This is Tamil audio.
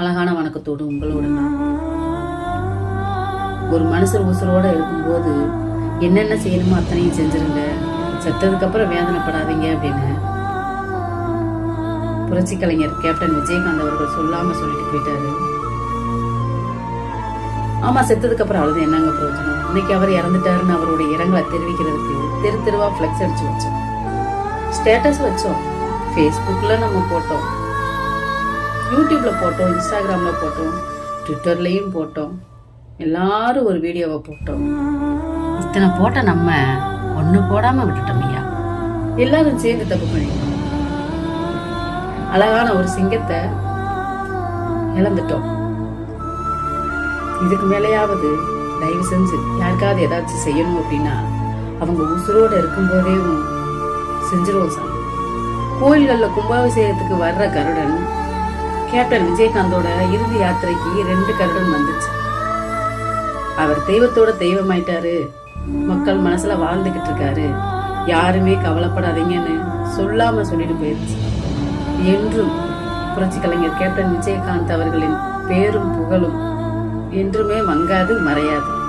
அழகான வணக்கத்தோடு உங்களோட ஒரு மனுஷர் உசுரோட இருக்கும்போது என்னென்ன செய்யணுமோ அத்தனையும் செஞ்சிருங்க. செத்ததுக்கு அப்புறம் வேதனைப்படாதீங்க அப்படின்னு புரட்சி கலைஞர் கேப்டன் விஜயகாந்த் அவர்கள் சொல்லாம சொல்லிட்டு போயிட்டாரு. ஆமா செத்ததுக்கு அப்புறம் அழுது. என்னங்க பிரயோஜனம்? இன்னைக்கு அவர் இறந்துட்டாருன்னு அவருடைய இரங்கலை தெரிவிக்கிறதுக்கு தெரு தெருவா ஃப்ளெக்ஸ் அடிச்சு வச்சோம். ஸ்டேட்டஸ் வச்சோம். ஃபேஸ்புக்கில் நம்ம போட்டோம். யூடியூப்பில் போட்டோம் இன்ஸ்டாகிராமில் போட்டோம் ட்விட்டர்லேயும் போட்டோம். எல்லாரும் ஒரு வீடியோவை போட்டோம். இத்தனை போட்ட நம்ம ஒன்று போடாமல் விட்டுட்டோம் ஐயா. எல்லாரும் சேர்ந்து தப்பு பண்ணிட்டோம். அழகான ஒரு சிங்கத்தை இழந்துட்டோம். இதுக்கு மேலேயாவது தயவு செஞ்சு யாருக்காவது ஏதாச்சும் செய்யணும் அப்படின்னா அவங்க உசுரோடு இருக்கும்போதே செஞ்சிருவோம் சார் கோயில்களில் கும்பாபிஷேகத்துக்கு வர்ற கருடன் கேப்டன் விஜயகாந்தோட இறுதி யாத்திரைக்கு ரெண்டு கருடன் வந்துச்சு. அவர் தெய்வத்தோட தெய்வமாயிட்டாரு. மக்கள் மனசுல வாழ்ந்துகிட்டு இருக்காரு. யாருமே கவலைப்படாதீங்கன்னு சொல்லாம சொல்லிட்டு போயிருச்சு. என்றும் புரட்சி கலைஞர் கேப்டன் விஜயகாந்த் அவர்களின் பேரும் புகழும் என்றுமே மங்காது மறையாது.